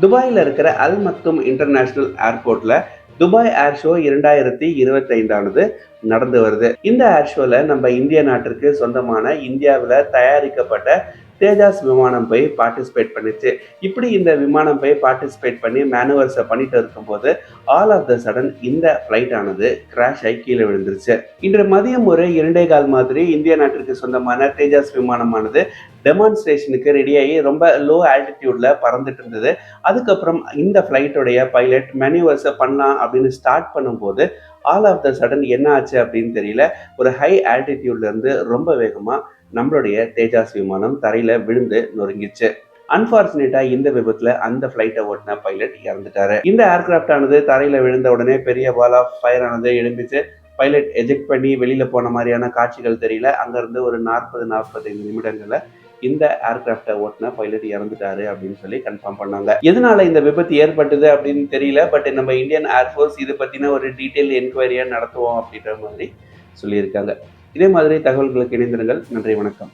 துபாயில் இருக்கிற Al Maktoum international ஏர்போர்ட்ல துபாய் ஏர் ஷோ இரண்டாயிரத்தி இருபத்தைந்தானது நடந்து வருது. இந்த ஏர் ஷோல நம்ம இந்திய நாட்டிற்கு சொந்தமான இந்தியாவில் தயாரிக்கப்பட்ட தேஜாஸ் விமானம் போய் பார்ட்டிசிபேட் பண்ணிச்சு. இப்படி இந்த விமானம் போய் பார்ட்டிசிபேட் பண்ணி மேனுவர்ஸை பண்ணிட்டு இருக்கும்போது ஆல் ஆஃப் த சடன் இந்த ஃப்ளைட் ஆனது கிராஷ் ஆகி கீழே விழுந்துருச்சு. இன்று மதியம் ஒரு இரண்டே கால் மாதிரி இந்திய நாட்டிற்கு சொந்தமான தேஜாஸ் விமானமானது டெமான்ஸ்ட்ரேஷனுக்கு ரெடியாகி ரொம்ப லோ ஆல்டிடியூட்ல பறந்துட்டு இருந்தது. அதுக்கப்புறம் இந்த ஃப்ளைட்டோடைய பைலட் மேனுவர்ஸை பண்ணலாம் அப்படின்னு ஸ்டார்ட் பண்ணும்போது ஆல் ஆஃப் த சடன் என்ன ஆச்சு அப்படின்னு தெரியல. ஒரு ஹை ஆல்டிடியூட்ல இருந்து ரொம்ப வேகமாக நம்மளுடைய தேஜாஸ் விமானம் தரையில விழுந்து நொறுங்கிச்சு அன்பார்ச்சுனேட்டா இந்த விபத்துல அந்த பிளைட்டை ஓட்டின பைலட் இறந்துட்டாரு. இந்த ஏர்கிராப்ட் ஆனது தரையில விழுந்த உடனே பெரிய பால் ஆஃப் ஃபயர் ஆனது எழும்பிச்சு. பைலட் எஜெக்ட் பண்ணி வெளியில போன மாதிரியான காட்சிகள் தெரியல. அங்கிருந்து ஒரு நாற்பது நாற்பத்தைந்து நிமிடங்கள்ல இந்த ஏர்கிராஃப்டை ஓட்டின பைலட் இறந்துட்டாரு அப்படின்னு சொல்லி கன்ஃபார்ம் பண்ணாங்க. எதனால இந்த விபத்து ஏற்பட்டது அப்படின்னு தெரியல. பட் நம்ம இந்தியன் ஏர்ஃபோர்ஸ் இது பத்தின ஒரு டீட்டெயில் என்கொயரியா நடத்துவோம் அப்படின்ற மாதிரி சொல்லியிருக்காங்க. இதே மாதிரி தகவல்களுக்கு இணைந்திருங்கள். நன்றி வணக்கம்.